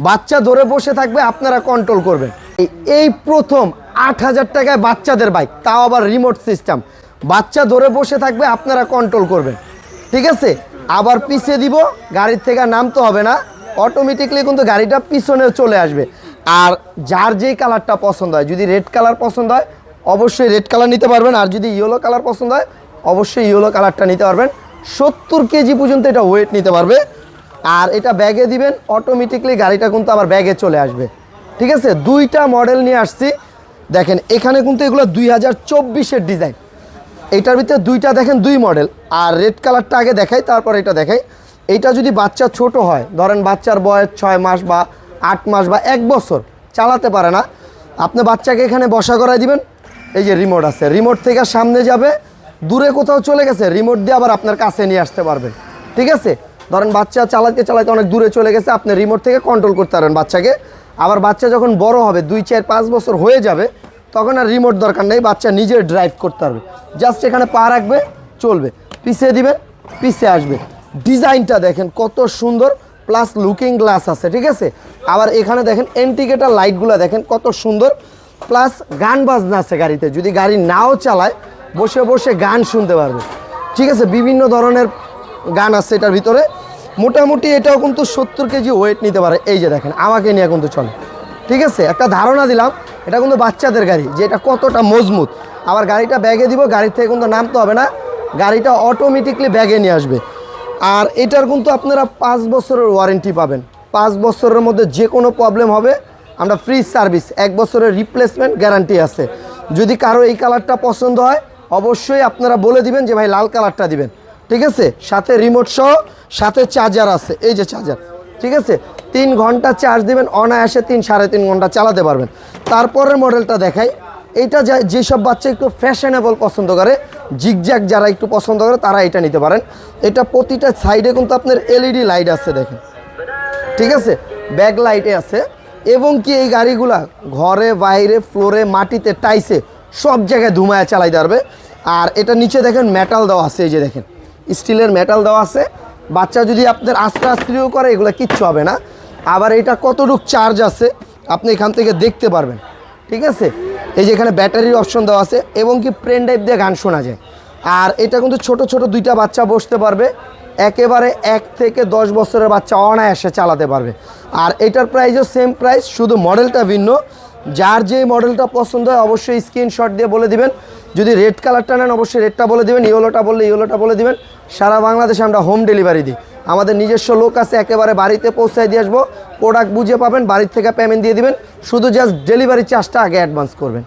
বাচ্চা ধরে বসে থাকবে, আপনারা কন্ট্রোল করবেন। এই- প্রথম আট হাজার টাকায় বাচ্চাদের বাইক তাও আবার রিমোট সিস্টেম বাচ্চা ধরে বসে থাকবে, আপনারা কন্ট্রোল করবেন। ঠিক আছে? আবার পিছিয়ে দিব, গাড়ির থেকে নামতে হবে না। অটোমেটিকলি কিন্তু গাড়িটা পিছনে চলে আসবে। আর যার যেই কালারটা পছন্দ হয়, যদি রেড কালার পছন্দ হয়, অবশ্যই রেড কালার নিতে পারবেন। আর যদি ইয়েলো কালার পছন্দ হয়, অবশ্যই ইয়েলো কালারটা নিতে পারবেন। সত্তর কেজি পর্যন্ত এটা ওয়েট নিতে পারবে। আর এটা ব্যাগে দিবেন অটোমেটিকলি গাড়িটা কিন্তু আবার ব্যাগে চলে আসবে। ঠিক আছে? দুইটা মডেল নিয়ে আসছি। দেখেন, এখানে কিন্তু এগুলো দুই হাজার চব্বিশের ডিজাইন এইটার ভিতরে দুইটা দেখেন, দুই মডেল আর রেড কালারটা আগে দেখাই, তারপর এটা দেখাই। এইটা যদি বাচ্চা ছোট হয়, ধরেন বাচ্চার বয়স ছয় মাস বা আট মাস বা এক বছর, চালাতে পারে না। আপনি বাচ্চাকে এখানে বসা করাই দিবেন। এই যে রিমোট আছে। রিমোট থেকে সামনে যাবে, দূরে কোথাও চলে গেছে রিমোট দিয়ে আবার আপনার কাছে নিয়ে আসতে পারবেন ঠিক আছে? ধরেন বাচ্চা চালাতে চালাতে অনেক দূরে চলে গেছে, আপনি রিমোট থেকে কন্ট্রোল করতে পারেন বাচ্চাকে। আবার বাচ্চা যখন বড় হবে, দুই, চার, পাঁচ বছর হয়ে যাবে, তখন আর রিমোট দরকার নেই, বাচ্চা নিজে ড্রাইভ করতে পারবে। জাস্ট এখানে পা রাখবে, চলবে। পিছিয়ে দিবেন পিছিয়ে আসবে। ডিজাইনটা দেখেন কত সুন্দর প্লাস লুকিং গ্লাস আছে, ঠিক আছে? আবার এখানে দেখেন এন্টিকেটার লাইটগুলো দেখেন কত সুন্দর প্লাস গান বাজনা আছে গাড়িতে। যদি গাড়ি নাও চালায়, বসে বসে গান শুনতে পারবে। ঠিক আছে, বিভিন্ন ধরনের গান আছে এটার ভিতরে। মোটামুটি এটাও কিন্তু সত্তর কেজি ওয়েট নিতে পারে। এই যে দেখেন, আমাকে নিয়ে কিন্তু চলে। ঠিক আছে? একটা ধারণা দিলাম, এটা কিন্তু বাচ্চাদের গাড়ি, যে এটা কতটা মজবুত। আবার গাড়িটা ব্যাগে দিব গাড়ি থেকে কিন্তু নামতে হবে না। গাড়িটা অটোমেটিকলি ব্যাগে নিয়ে আসবে। আর এটার কিন্তু আপনারা পাঁচ বছরের ওয়ারেন্টি পাবেন। পাঁচ বছরের মধ্যে যে কোনো প্রবলেম হবে, আমরা ফ্রি সার্ভিস এক বছরের রিপ্লেসমেন্ট গ্যারান্টি আছে। যদি কারও এই কালারটা পছন্দ হয়, অবশ্যই আপনারা বলে দিবেন যে, ভাই, লাল কালারটা দিবেন। ঠিক আছে? সাথে রিমোট সহ, সাথে চার্জার আছে। এই যে চার্জার ঠিক আছে? তিন ঘণ্টা চার্জ দিবেন, অনায়াসে তিন, সাড়ে তিন ঘণ্টা চালাতে পারবেন। তারপরের মডেলটা দেখাই। এইটা যা যেসব বাচ্চা একটু ফ্যাশনেবল পছন্দ করে জিগজ্যাগ যারা একটু পছন্দ করে, তারা এটা নিতে পারেন। এটা প্রতিটা সাইডে কিন্তু আপনার এলইডি লাইট আছে দেখেন। ঠিক আছে? ব্যাক লাইটে আছে। এবং কি এই গাড়িগুলা ঘরে, বাইরে ফ্লোরে মাটিতে টাইসে সব জায়গায় ধুমায় চালাইতে পারবে। আর এটা নিচে দেখেন মেটাল দেওয়া আছে, এই যে দেখেন। স্টিলের মেটাল দেওয়া আছে। বাচ্চা যদি আপনার আস্তে আস্তেও করে, এগুলো কিচ্ছু হবে না। আবার এটা কতটুক চার্জ আছে, আপনি এখান থেকে দেখতে পারবেন। ঠিক আছে? এই যে এখানে ব্যাটারির অপশন দেওয়া আছে, এবং কি প্রেন ড্রাইভ দিয়ে গান শোনা যায়। আর এটা কিন্তু ছোট ছোট দুইটা বাচ্চা বসতে পারবে। একেবারে এক থেকে দশ বছরের বাচ্চা অনায়াসে চালাতে পারবে। আর এটার প্রাইসও সেম প্রাইস শুধু মডেলটা ভিন্ন। যার যে মডেলটা পছন্দ হয়, অবশ্যই স্ক্রিনশট দিয়ে বলে দিবেন। যদি রেড কালারটা নেন, অবশ্যই রেডটা বলে দেবেন ইয়েলোটা বললে ইয়েলোটা বলে দেবেন। সারা বাংলাদেশে আমরা হোম ডেলিভারি দিই। আমাদের নিজস্ব লোক আছে, একেবারে বাড়িতে পৌঁছায় দিয়ে আসব। প্রোডাক্ট বুঝে পাবেন, বাড়ির থেকে পেমেন্ট দিয়ে দিবেন। শুধু জাস্ট ডেলিভারি চার্জটা আগে অ্যাডভান্স করবেন।